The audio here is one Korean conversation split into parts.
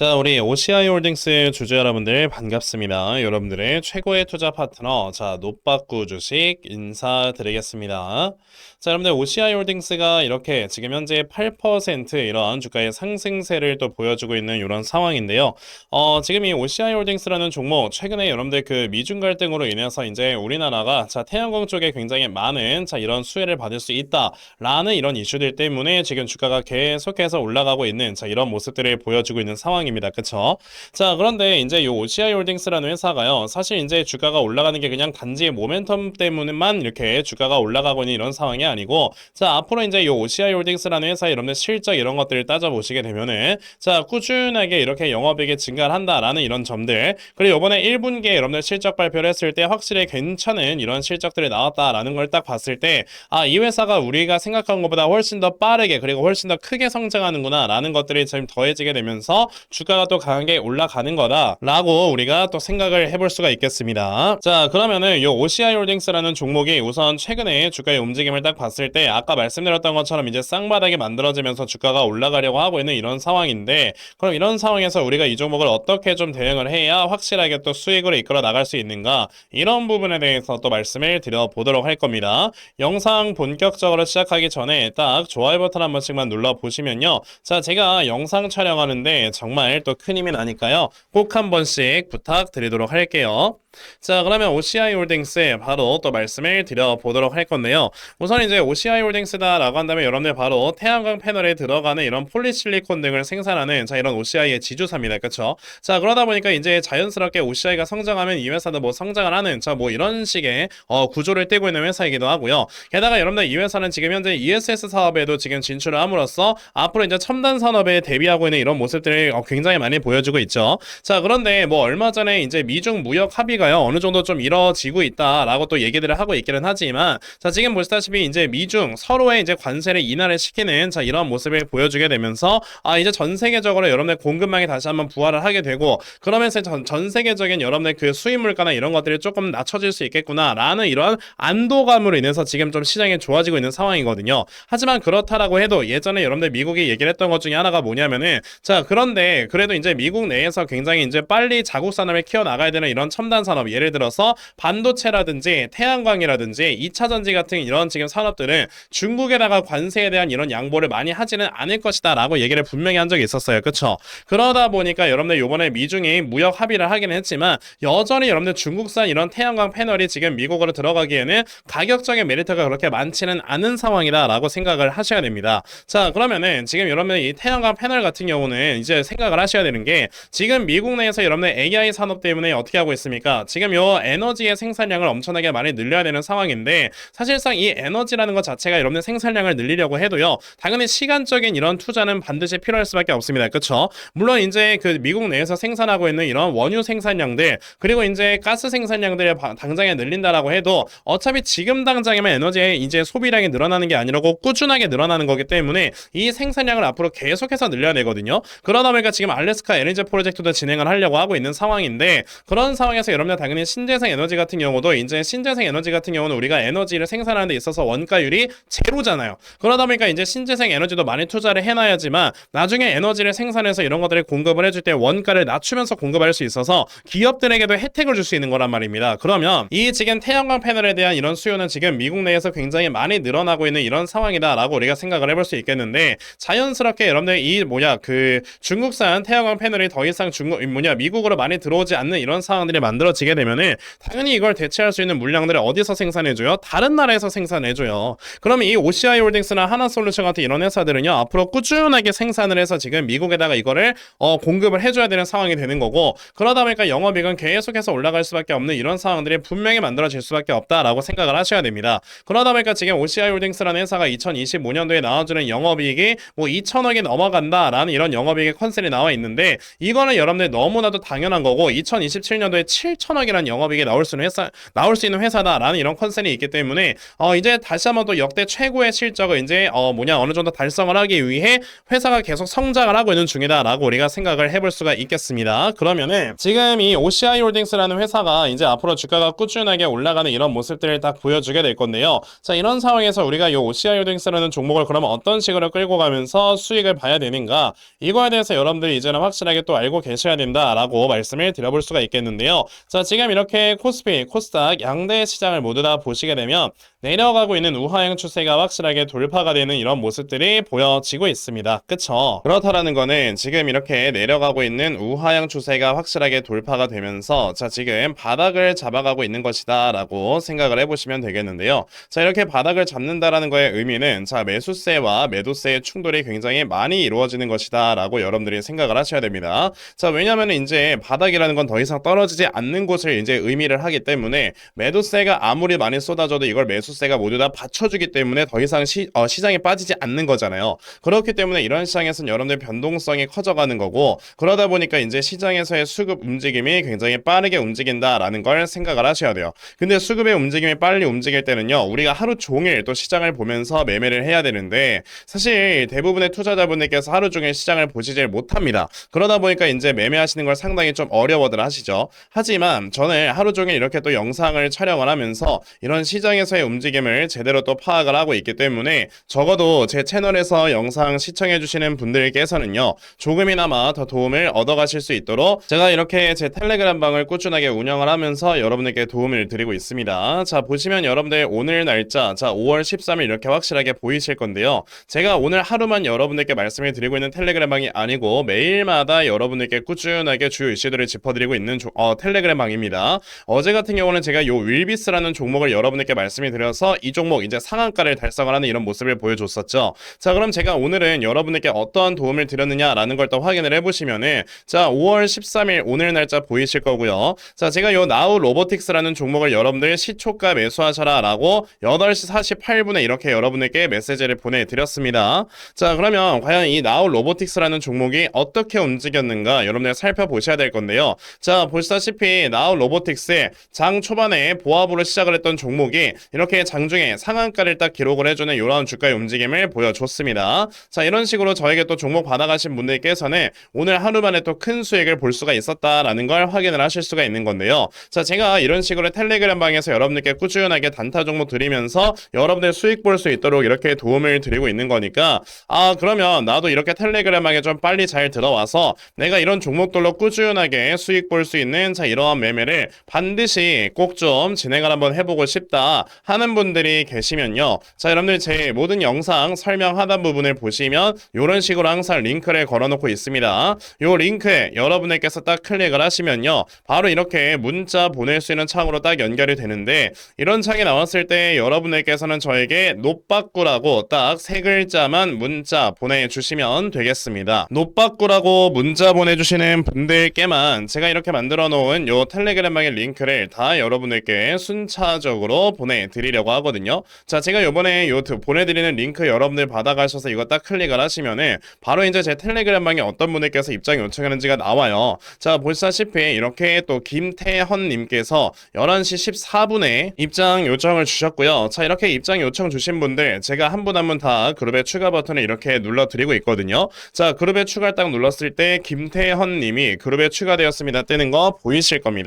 자, 우리 OCI 홀딩스 주주 여러분들 반갑습니다. 여러분들의 최고의 투자 파트너, 자, 노빠꾸 주식 인사드리겠습니다. 자, 여러분들 OCI 홀딩스가 이렇게 지금 현재 8% 이런 주가의 상승세를 또 보여주고 있는 이런 상황인데요. 어, 지금 이 OCI 홀딩스라는 종목, 최근에 여러분들 그 미중 갈등으로 인해서 이제 우리나라가 자, 태양광 쪽에 굉장히 많은 자, 이런 수혜를 받을 수 있다라는 이런 이슈들 때문에 지금 주가가 계속해서 올라가고 있는 자, 이런 모습들을 보여주고 있는 상황입니다. 그쵸? 자, 그런데 이제 이 OCI 홀딩스라는 회사가요. 사실 이제 주가가 올라가는 게 그냥 단지 모멘텀 때문에만 이렇게 주가가 올라가고 있는 이런 상황이 아니고 자, 앞으로 이제 이 OCI 홀딩스라는 회사 여러분들 실적 이런 것들을 따져보시게 되면은 자, 꾸준하게 이렇게 영업이익이 증가를 한다라는 이런 점들 그리고 이번에 1분기에 여러분들 실적 발표를 했을 때 확실히 괜찮은 이런 실적들이 나왔다라는 걸 딱 봤을 때 아, 이 회사가 우리가 생각한 것보다 훨씬 더 빠르게 그리고 훨씬 더 크게 성장하는구나 라는 것들이 좀 더해지게 되면서 주 가가 또 강하게 올라가는 거다라고 우리가 또 생각을 해볼 수가 있겠습니다. 자, 그러면은 이 OCI 홀딩스라는 종목이 우선 최근에 주가의 움직임을 딱 봤을 때 아까 말씀드렸던 것처럼 이제 쌍바닥이 만들어지면서 주가가 올라가려고 하고 있는 이런 상황인데 그럼 이런 상황에서 우리가 이 종목을 어떻게 좀 대응을 해야 확실하게 또 수익으로 이끌어 나갈 수 있는가 이런 부분에 대해서 또 말씀을 드려보도록 할 겁니다. 영상 본격적으로 시작하기 전에 딱 좋아요 버튼 한 번씩만 눌러 보시면요. 자, 제가 영상 촬영하는데 정말 또 큰 힘이 나니까요. 꼭 한 번씩 부탁드리도록 할게요. 자, 그러면 OCI 홀딩스 바로 또 말씀을 드려보도록 할 건데요. 우선 이제 OCI 홀딩스다 라고 한다면 여러분들 바로 태양광 패널에 들어가는 이런 폴리실리콘 등을 생산하는 자, 이런 OCI의 지주사입니다. 그쵸? 자, 그러다 보니까 이제 자연스럽게 OCI가 성장하면 이 회사도 뭐 성장을 하는 자, 뭐 이런 식의 어, 구조를 떼고 있는 회사이기도 하고요. 게다가 여러분들 이 회사는 지금 현재 ESS 사업에도 지금 진출을 함으로써 앞으로 이제 첨단 산업에 대비하고 있는 이런 모습들을 어, 굉장히 많이 보여주고 있죠. 자, 그런데 뭐 얼마 전에 이제 미중 무역 합의가 요 어느 정도 좀 이뤄지고 있다라고 또 얘기들을 하고 있기는 하지만 자 지금 보시다시피 이제 미중 서로의 이제 관세를 인하를 시키는 자 이런 모습을 보여주게 되면서 아 이제 전 세계적으로 여러분의 공급망이 다시 한번 부활을 하게 되고 그러면서 전, 전 세계적인 여러분의 그 수입 물가나 이런 것들이 조금 낮춰질 수 있겠구나라는 이런 안도감으로 인해서 지금 좀 시장이 좋아지고 있는 상황이거든요. 하지만 그렇다라고 해도 예전에 여러분들 미국이 얘기를 했던 것 중에 하나가 뭐냐면은 자 그런데 그래도 이제 미국 내에서 굉장히 이제 빨리 자국 산업을 키워 나가야 되는 이런 첨단 산업 예를 들어서 반도체라든지 태양광이라든지 2차 전지 같은 이런 지금 산업들은 중국에다가 관세에 대한 이런 양보를 많이 하지는 않을 것이다 라고 얘기를 분명히 한 적이 있었어요. 그렇죠? 그러다 보니까 여러분들 요번에 미중이 무역 합의를 하긴 했지만 여전히 여러분들 중국산 이런 태양광 패널이 지금 미국으로 들어가기에는 가격적인 메리트가 그렇게 많지는 않은 상황이다 라고 생각을 하셔야 됩니다. 자, 그러면은 지금 여러분들 이 태양광 패널 같은 경우는 이제 생각을 하셔야 되는 게 지금 미국 내에서 여러분들 AI 산업 때문에 어떻게 하고 있습니까? 지금 요 에너지의 생산량을 엄청나게 많이 늘려야 되는 상황인데 사실상 이 에너지라는 것 자체가 여러분들 생산량을 늘리려고 해도요. 당연히 시간적인 이런 투자는 반드시 필요할 수밖에 없습니다. 그렇죠? 물론 이제 그 미국 내에서 생산하고 있는 이런 원유 생산량들 그리고 이제 가스 생산량들을 바- 당장에 늘린다라고 해도 어차피 지금 당장에만 에너지의 이제 소비량이 늘어나는 게 아니라고 꾸준하게 늘어나는 거기 때문에 이 생산량을 앞으로 계속해서 늘려야 되거든요. 그러다 보니까 지금 알래스카 LNG 프로젝트도 진행을 하려고 하고 있는 상황인데 그런 상황에서 여러분 들 당연히 신재생 에너지 같은 경우도 이제 신재생 에너지 같은 경우는 우리가 에너지를 생산하는 데 있어서 원가율이 제로잖아요. 그러다 보니까 이제 신재생 에너지도 많이 투자를 해놔야지만 나중에 에너지를 생산해서 이런 것들을 공급을 해줄 때 원가를 낮추면서 공급할 수 있어서 기업들에게도 혜택을 줄 수 있는 거란 말입니다. 그러면 이 지금 태양광 패널에 대한 이런 수요는 지금 미국 내에서 굉장히 많이 늘어나고 있는 이런 상황이다라고 우리가 생각을 해볼 수 있겠는데 자연스럽게 여러분들 이 뭐냐 그 중국산 태양광 패널이 더 이상 중국 뭐냐 미국으로 많이 들어오지 않는 이런 상황들이 만들어지 게 되면은 당연히 이걸 대체할 수 있는 물량들을 어디서 생산해줘요? 다른 나라에서 생산해줘요. 그러면 이 OCI 홀딩스나 하나솔루션 같은 이런 회사들은요 앞으로 꾸준하게 생산을 해서 지금 미국에다가 이거를 어, 공급을 해줘야 되는 상황이 되는 거고 그러다 보니까 영업이익은 계속해서 올라갈 수밖에 없는 이런 상황들이 분명히 만들어질 수밖에 없다라고 생각을 하셔야 됩니다. 그러다 보니까 지금 OCI 홀딩스라는 회사가 2025년도에 나와주는 영업이익이 뭐 2천억이 넘어간다라는 이런 영업이익의 컨셉이 나와 있는데 이거는 여러분들 너무나도 당연한 거고 2027년도에 3천 억이라는 영업이익이 나올 수 있는 회사 나올 수 있는 회사다라는 이런 컨셉이 있기 때문에 어 이제 다시 한번 또 역대 최고의 실적을 이제 어 뭐냐 어느 정도 달성을 하기 위해 회사가 계속 성장을 하고 있는 중이다라고 우리가 생각을 해볼 수가 있겠습니다. 그러면은 지금 이 OCI 홀딩스라는 회사가 이제 앞으로 주가가 꾸준하게 올라가는 이런 모습들을 딱 보여주게 될 건데요. 자 이런 상황에서 우리가 이 OCI 홀딩스라는 종목을 그러면 어떤 식으로 끌고 가면서 수익을 봐야 되는가 이거에 대해서 여러분들이 이제는 확실하게 또 알고 계셔야 된다라고 말씀을 드려볼 수가 있겠는데요. 자 지금 이렇게 코스피, 코스닥 양대 시장을 모두 다 보시게 되면 내려가고 있는 우하향 추세가 확실하게 돌파가 되는 이런 모습들이 보여지고 있습니다. 그쵸? 그렇다라는 거는 지금 이렇게 내려가고 있는 우하향 추세가 확실하게 돌파가 되면서 자 지금 바닥을 잡아가고 있는 것이다 라고 생각을 해보시면 되겠는데요. 자 이렇게 바닥을 잡는다라는 거의 의미는 자 매수세와 매도세의 충돌이 굉장히 많이 이루어지는 것이다 라고 여러분들이 생각을 하셔야 됩니다. 자 왜냐하면 이제 바닥이라는 건 더 이상 떨어지지 않는 곳을 이제 의미를 하기 때문에 매도세가 아무리 많이 쏟아져도 이걸 매수세가 모두 다 받쳐주기 때문에 더 이상 시, 어, 시장에 빠지지 않는 거잖아요. 그렇기 때문에 이런 시장에서는 여러분들 변동성이 커져가는 거고 그러다 보니까 이제 시장에서의 수급 움직임이 굉장히 빠르게 움직인다라는 걸 생각을 하셔야 돼요. 근데 수급의 움직임이 빨리 움직일 때는요 우리가 하루 종일 또 시장을 보면서 매매를 해야 되는데 사실 대부분의 투자자분들께서 하루 종일 시장을 보시질 못합니다. 그러다 보니까 이제 매매하시는 걸 상당히 좀 어려워들 하시죠. 하지만 저는 하루 종일 이렇게 또 영상을 촬영을 하면서 이런 시장에서의 움직임을 제대로 또 파악을 하고 있기 때문에 적어도 제 채널에서 영상 시청해주시는 분들께서는요 조금이나마 더 도움을 얻어가실 수 있도록 제가 이렇게 제 텔레그램 방을 꾸준하게 운영을 하면서 여러분에게 도움을 드리고 있습니다. 자 보시면 여러분들 오늘 날짜 자 5월 13일 이렇게 확실하게 보이실 건데요. 제가 오늘 하루만 여러분들께 말씀을 드리고 있는 텔레그램 방이 아니고 매일마다 여러분들께 꾸준하게 주요 이슈들을 짚어드리고 있는 조, 어, 텔레그램 방입니다. 어제 같은 경우는 제가 요 윌비스라는 종목을 여러분들께 말씀을 드려서 이 종목 이제 상한가를 달성을 하는 이런 모습을 보여줬었죠. 자 그럼 제가 오늘은 여러분들께 어떠한 도움을 드렸느냐라는 걸또 확인을 해보시면은 자 5월 13일 오늘 날짜 보이실 거고요. 자 제가 요 나우 로보틱스라는 종목을 여러분들 시초가 매수하셔라라고 8시 48분에 이렇게 여러분에게 메시지를 보내드렸습니다. 자 그러면 과연 이 나우 로보틱스라는 종목이 어떻게 움직였는가 여러분들 살펴보셔야 될 건데요. 자 보시다시피 나우 로보틱스의 장 초반에 보합으로 시작을 했던 종목이 이렇게 장중에 상한가를 딱 기록을 해주는 이러한 주가의 움직임을 보여줬습니다. 자 이런 식으로 저에게 또 종목 받아가신 분들께서는 오늘 하루 만에 또 큰 수익을 볼 수가 있었다라는 걸 확인을 하실 수가 있는 건데요. 자 제가 이런 식으로 텔레그램 방에서 여러분들께 꾸준하게 단타 종목 드리면서 여러분들 수익 볼 수 있도록 이렇게 도움을 드리고 있는 거니까 아 그러면 나도 이렇게 텔레그램 방에 좀 빨리 잘 들어와서 내가 이런 종목들로 꾸준하게 수익 볼 수 있는 자 이러한 매매를 반드시 꼭 좀 진행을 한번 해보고 싶다 하는 분들이 계시면요. 자 여러분들 제 모든 영상 설명 하단 부분을 보시면 이런 식으로 항상 링크를 걸어놓고 있습니다. 요 링크에 여러분들께서 딱 클릭을 하시면요. 바로 이렇게 문자 보낼 수 있는 창으로 딱 연결이 되는데 이런 창이 나왔을 때 여러분들께서는 저에게 노빠꾸라고 딱 세 글자만 문자 보내주시면 되겠습니다. 노빠꾸라고 문자 보내주시는 분들께만 제가 이렇게 만들어 놓은 요 텔레그램방의 링크를 다 여러분들께 순차적으로 보내드리려고 하거든요. 자, 제가 요번에 요 보내드리는 링크 여러분들 받아가셔서 이거 딱 클릭을 하시면은 바로 이제 제 텔레그램방에 어떤 분들께서 입장 요청하는지가 나와요. 자, 보시다시피 이렇게 또 김태헌님께서 11시 14분에 입장 요청을 주셨고요. 자, 이렇게 입장 요청 주신 분들 제가 한 분 한 분 다 그룹의 추가 버튼을 이렇게 눌러드리고 있거든요. 자, 그룹에 추가를 딱 눌렀을 때 김태헌님이 그룹에 추가되었습니다 뜨는 거 보이실 겁니다.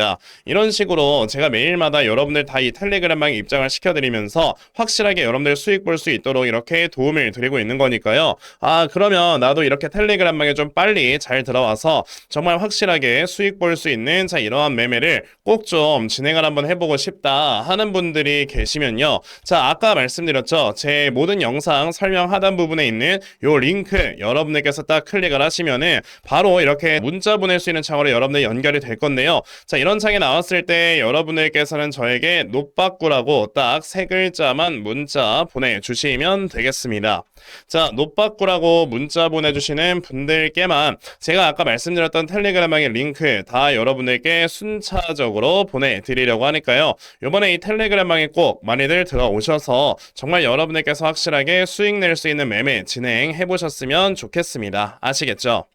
이런 식으로 제가 매일마다 여러분들 다 이 텔레그램방에 입장을 시켜드리면서 확실하게 여러분들 수익 볼 수 있도록 이렇게 도움을 드리고 있는 거니까요. 아, 그러면 나도 이렇게 텔레그램방에 좀 빨리 잘 들어와서 정말 확실하게 수익 볼 수 있는 자 이러한 매매를 꼭 좀 진행을 한번 해보고 싶다 하는 분들이 계시면요. 자 아까 말씀드렸죠. 제 모든 영상 설명 하단 부분에 있는 요 링크 여러분들께서 딱 클릭을 하시면은 바로 이렇게 문자 보낼 수 있는 창으로 여러분들 연결이 될 건데요. 자 이런 창이 나왔을 때 여러분들께서는 저에게 노빠꾸라고 딱 세 글자만 문자 보내주시면 되겠습니다. 자, 노빠꾸라고 문자 보내주시는 분들께만 제가 아까 말씀드렸던 텔레그램방의 링크 다 여러분들께 순차적으로 보내드리려고 하니까요. 요번에 이 텔레그램방에 꼭 많이들 들어오셔서 정말 여러분들께서 확실하게 수익 낼 수 있는 매매 진행해 보셨으면 좋겠습니다. 아시겠죠?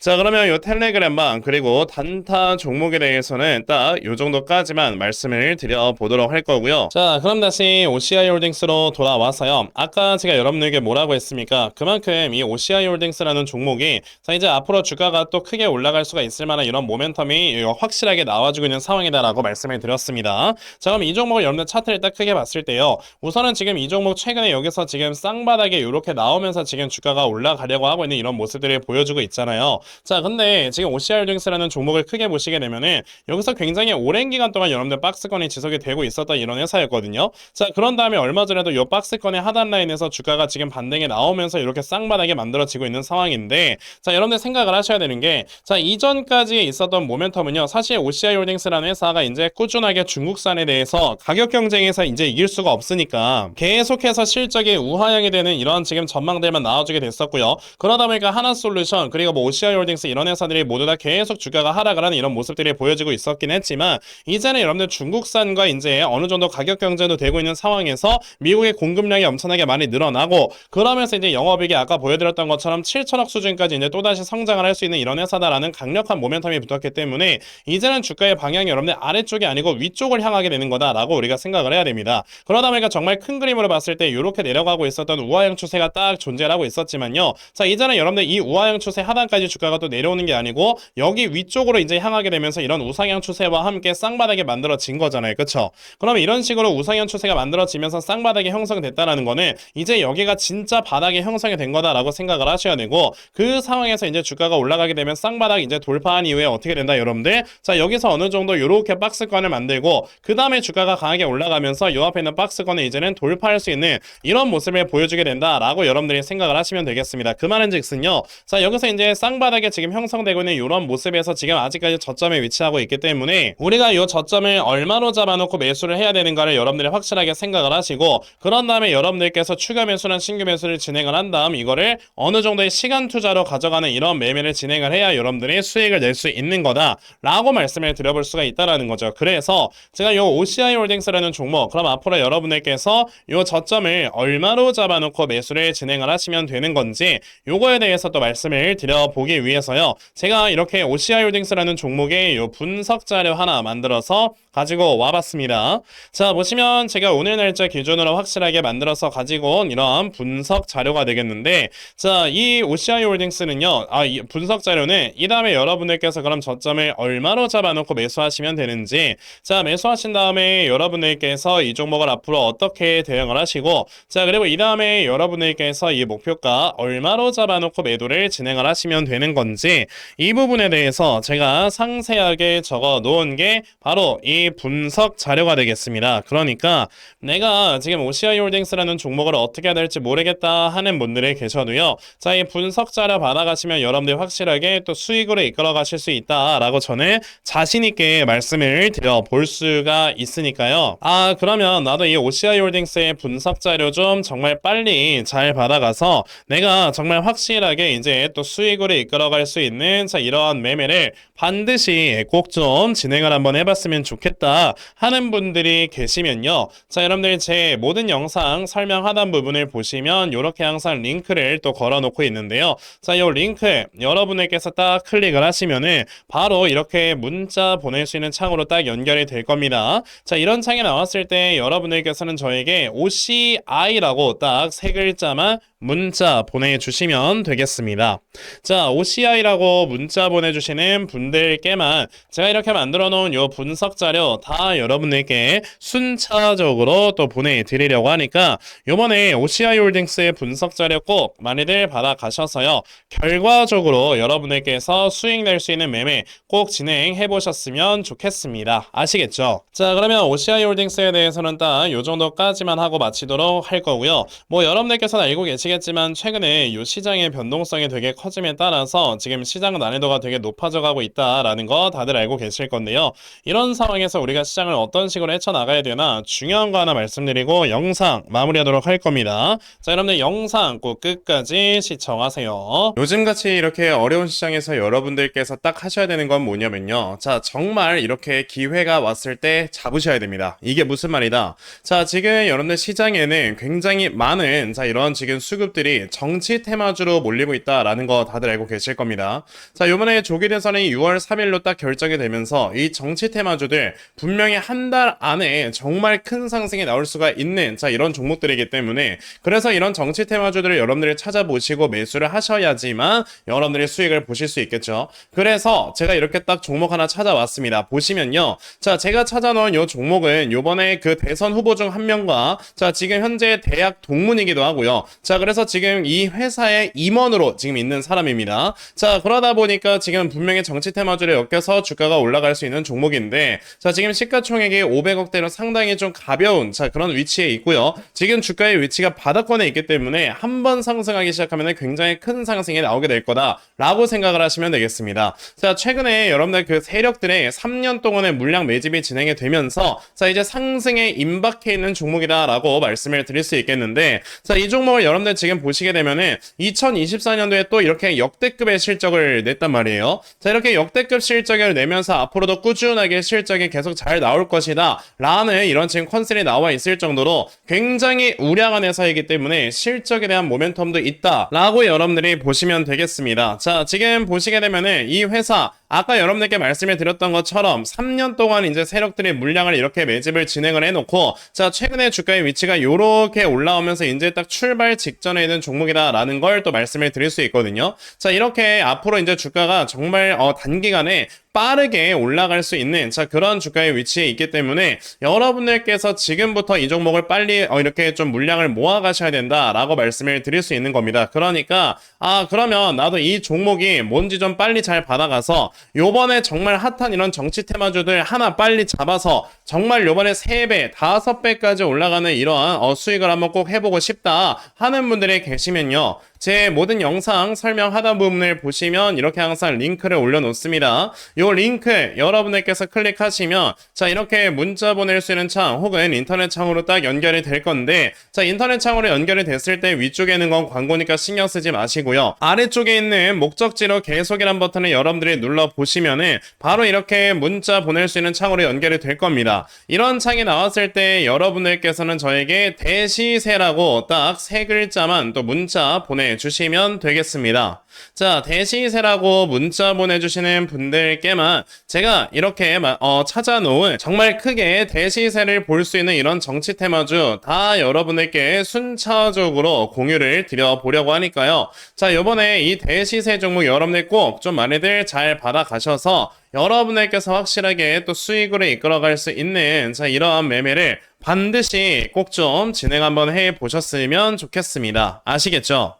자, 그러면 요 텔레그램방 그리고 단타 종목에 대해서는 딱 요 정도까지만 말씀을 드려보도록 할 거고요. 자, 그럼 다시 OCI 홀딩스로 돌아와서요. 아까 제가 여러분들에게 뭐라고 했습니까? 그만큼 이 OCI 홀딩스라는 종목이 자, 이제 앞으로 주가가 또 크게 올라갈 수가 있을 만한 이런 모멘텀이 확실하게 나와주고 있는 상황이다라고 말씀을 드렸습니다. 자, 그럼 이 종목을 여러분들 차트를 딱 크게 봤을 때요. 우선은 지금 이 종목 최근에 여기서 지금 쌍바닥에 이렇게 나오면서 지금 주가가 올라가려고 하고 있는 이런 모습들을 보여주고 있잖아요. 자, 근데 지금 OCR 홀딩스라는 종목을 크게 보시게 되면은 여기서 굉장히 오랜 기간 동안 여러분들 박스권이 지속이 되고 있었던 이런 회사였거든요. 자, 그런 다음에 얼마 전에도 이 박스권의 하단 라인에서 주가가 지금 반등에 나오면서 이렇게 쌍바닥에 만들어지고 있는 상황인데 자, 여러분들 생각을 하셔야 되는 게 자, 이전까지 있었던 모멘텀은요. 사실 OCI 홀딩스라는 회사가 이제 꾸준하게 중국산에 대해서 가격 경쟁에서 이제 이길 수가 없으니까 계속해서 실적이 우하향이 되는 이런 지금 전망들만 나와주게 됐었고요. 그러다 보니까 하나솔루션 그리고 뭐 OCI 홀딩스 이런 회사들이 모두 다 계속 주가가 하락을 하는 이런 모습들이 보여지고 있었긴 했지만 이제는 여러분들 중국산과 이제 어느 정도 가격 경쟁도 되고 있는 상황에서 미국의 공급량이 엄청나게 많이 늘어나고 그러면서 이제 영업이익이 아까 보여드렸던 것처럼 7천억 수준까지 이제 또다시 성장을 할 수 있는 이런 회사다라는 강력한 모멘텀이 붙었기 때문에 이제는 주가의 방향이 여러분들 아래쪽이 아니고 위쪽을 향하게 되는 거다라고 우리가 생각을 해야 됩니다. 그러다 보니까 정말 큰 그림으로 봤을 때 이렇게 내려가고 있었던 우하형 추세가 딱 존재하고 있었지만요. 자 이제는 여러분들 이 우하형 추세 하단까지 주가 가 또 내려오는 게 아니고 여기 위쪽으로 이제 향하게 되면서 이런 우상향 추세와 함께 쌍바닥이 만들어진 거잖아요. 그쵸? 그러면 이런 식으로 우상향 추세가 만들어지면서 쌍바닥이 형성됐다라는 거는 이제 여기가 진짜 바닥이 형성이 된 거다라고 생각을 하셔야 되고 그 상황에서 이제 주가가 올라가게 되면 쌍바닥 이제 돌파한 이후에 어떻게 된다 여러분들 자 여기서 어느 정도 이렇게 박스권을 만들고 그 다음에 주가가 강하게 올라가면서 요 앞에 있는 박스권을 이제는 돌파할 수 있는 이런 모습을 보여주게 된다라고 여러분들이 생각을 하시면 되겠습니다. 그 말은즉슨요. 자 여기서 이제 쌍바닥 에 지금 형성되고 있는 이런 모습에서 지금 아직까지 저점에 위치하고 있기 때문에 우리가 이 저점을 얼마로 잡아놓고 매수를 해야 되는가를 여러분들이 확실하게 생각을 하시고 그런 다음에 여러분들께서 추가 매수나 신규 매수를 진행을 한 다음 이거를 어느 정도의 시간 투자로 가져가는 이런 매매를 진행을 해야 여러분들이 수익을 낼 수 있는 거다라고 말씀을 드려볼 수가 있다라는 거죠. 그래서 제가 이 OCI 홀딩스라는 종목 그럼 앞으로 여러분들께서 이 저점을 얼마로 잡아놓고 매수를 진행을 하시면 되는 건지 요거에 대해서 또 말씀을 드려보기 위해 서요. 제가 이렇게 OCI 홀딩스라는 종목의 요 분석 자료 하나 만들어서 가지고 와봤습니다. 자 보시면 제가 오늘 날짜 기준으로 확실하게 만들어서 가지고 온 이런 분석 자료가 되겠는데 자 이 OCI 홀딩스는요 아 이 분석 자료는 이 다음에 여러분들께서 그럼 저점을 얼마로 잡아놓고 매수하시면 되는지 자 매수하신 다음에 여러분들께서 이 종목을 앞으로 어떻게 대응을 하시고 자 그리고 이 다음에 여러분들께서 이 목표가 얼마로 잡아놓고 매도를 진행을 하시면 되는 건지 이 부분에 대해서 제가 상세하게 적어 놓은 게 바로 이 분석 자료가 되겠습니다. 그러니까 내가 지금 OCI 홀딩스라는 종목을 어떻게 해야 될지 모르겠다 하는 분들이 계셔도요. 자, 이 분석 자료 받아가시면 여러분들 확실하게 또 수익으로 이끌어 가실 수 있다라고 저는 자신있게 말씀을 드려 볼 수가 있으니까요. 아, 그러면 나도 이 OCI 홀딩스의 분석 자료 좀 정말 빨리 잘 받아가서 내가 정말 확실하게 이제 또 수익으로 이끌어 갈 수 있는 자, 이러한 매매를 반드시 꼭 좀 진행을 한번 해봤으면 좋겠다 하는 분들이 계시면요. 자, 여러분들 제 모든 영상 설명 하단 부분을 보시면 이렇게 항상 링크를 또 걸어 놓고 있는데요. 자, 이 링크 여러분들께서 딱 클릭을 하시면은 바로 이렇게 문자 보낼 수 있는 창으로 딱 연결이 될 겁니다. 자, 이런 창이 나왔을 때 여러분들께서는 저에게 OCI라고 딱 세 글자만 문자 보내주시면 되겠습니다. 자, OCI라고 문자 보내주시는 분들께만 제가 이렇게 만들어 놓은 요 분석 자료 다 여러분들께 순차적으로 또 보내드리려고 하니까 요번에 OCI 홀딩스의 분석 자료 꼭 많이들 받아가셔서요. 결과적으로 여러분들께서 수익 낼 수 있는 매매 꼭 진행해 보셨으면 좋겠습니다. 아시겠죠? 자, 그러면 OCI 홀딩스에 대해서는 딱 요 정도까지만 하고 마치도록 할 거고요. 뭐 여러분들께서는 알고 계시 겠지만 최근에 이 시장의 변동성이 되게 커짐에 따라서 지금 시장 난이도가 되게 높아져 가고 있다라는 거 다들 알고 계실 건데요. 이런 상황에서 우리가 시장을 어떤 식으로 헤쳐나가야 되나 중요한 거 하나 말씀드리고 영상 마무리하도록 할 겁니다. 자, 여러분들 영상 꼭 끝까지 시청하세요. 요즘같이 이렇게 어려운 시장에서 여러분들께서 딱 하셔야 되는 건 뭐냐면요. 자, 정말 이렇게 기회가 왔을 때 잡으셔야 됩니다. 이게 무슨 말이다? 자, 지금 여러분들 시장에는 굉장히 많은 자, 이런 지금 수급 수급들이 정치 테마주로 몰리고 있다라는 거 다들 알고 계실 겁니다. 자, 요번에 조기 대선이 6월 3일로 딱 결정이 되면서 이 정치 테마주들 분명히 한 달 안에 정말 큰 상승이 나올 수가 있는 자, 이런 종목들이기 때문에 그래서 이런 정치 테마주들을 여러분들이 찾아보시고 매수를 하셔야지만 여러분들이 수익을 보실 수 있겠죠. 그래서 제가 이렇게 딱 종목 하나 찾아왔습니다. 보시면요. 자, 제가 찾아놓은 요 종목은 요번에 그 대선 후보 중 한 명과 자, 지금 현재 대학 동문이기도 하고요. 자, 그래서 지금 이 회사의 임원으로 지금 있는 사람입니다. 자, 그러다 보니까 지금 분명히 정치 테마주를 엮여서 주가가 올라갈 수 있는 종목인데 자, 지금 시가총액이 500억대로 상당히 좀 가벼운 자, 그런 위치에 있고요. 지금 주가의 위치가 바닥권에 있기 때문에 한 번 상승하기 시작하면 굉장히 큰 상승이 나오게 될 거다라고 생각을 하시면 되겠습니다. 자, 최근에 여러분들 그 세력들의 3년 동안의 물량 매집이 진행이 되면서 자, 이제 상승에 임박해 있는 종목이다라고 말씀을 드릴 수 있겠는데 자, 이 종목을 여러분들 지금 보시게 되면은 2024년도에 또 이렇게 역대급의 실적을 냈단 말이에요. 자, 이렇게 역대급 실적을 내면서 앞으로도 꾸준하게 실적이 계속 잘 나올 것이다. 라는 이런 지금 컨셉이 나와 있을 정도로 굉장히 우량한 회사이기 때문에 실적에 대한 모멘텀도 있다. 라고 여러분들이 보시면 되겠습니다. 자, 지금 보시게 되면은 이 회사 아까 여러분들께 말씀을 드렸던 것처럼 3년 동안 이제 세력들이 물량을 이렇게 매집을 진행을 해놓고 자 최근에 주가의 위치가 이렇게 올라오면서 이제 딱 출발 직전에 있는 종목이다라는 걸 또 말씀을 드릴 수 있거든요. 자 이렇게 앞으로 이제 주가가 정말 어, 단기간에 빠르게 올라갈 수 있는 자 그런 주가의 위치에 있기 때문에 여러분들께서 지금부터 이 종목을 빨리 어, 이렇게 좀 물량을 모아 가셔야 된다라고 말씀을 드릴 수 있는 겁니다. 그러니까 아 그러면 나도 이 종목이 뭔지 좀 빨리 잘 받아가서 요번에 정말 핫한 이런 정치 테마주들 하나 빨리 잡아서 정말 요번에 3배, 5배까지 올라가는 이러한 어, 수익을 한번 꼭 해보고 싶다 하는 분들이 계시면요. 제 모든 영상 설명 하단 부분을 보시면 이렇게 항상 링크를 올려놓습니다. 요 링크 여러분들께서 클릭하시면 자 이렇게 문자 보낼 수 있는 창 혹은 인터넷 창으로 딱 연결이 될 건데 자 인터넷 창으로 연결이 됐을 때 위쪽에 있는 건 광고니까 신경 쓰지 마시고요. 아래쪽에 있는 목적지로 계속이란 버튼을 여러분들이 눌러 보시면은 바로 이렇게 문자 보낼 수 있는 창으로 연결이 될 겁니다. 이런 창이 나왔을 때 여러분들께서는 저에게 대시세라고 딱 세 글자만 또 문자 보내 주시면 되겠습니다. 자, 대시세라고 문자 보내주시는 분들께만 제가 이렇게 마- 어, 찾아놓은 정말 크게 대시세를 볼 수 있는 이런 정치 테마주 다 여러분들께 순차적으로 공유를 드려보려고 하니까요. 자, 요번에 이 대시세 종목 여러분들 꼭 좀 많이들 잘 받아가셔서 여러분들께서 확실하게 또 수익으로 이끌어갈 수 있는 자, 이러한 매매를 반드시 꼭 좀 진행 한번 해 보셨으면 좋겠습니다. 아시겠죠?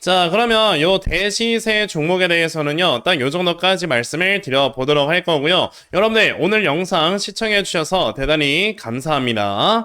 자, 그러면 요 대시세 종목에 대해서는요, 딱 요 정도까지 말씀을 드려보도록 할 거고요. 여러분들, 오늘 영상 시청해 주셔서 대단히 감사합니다.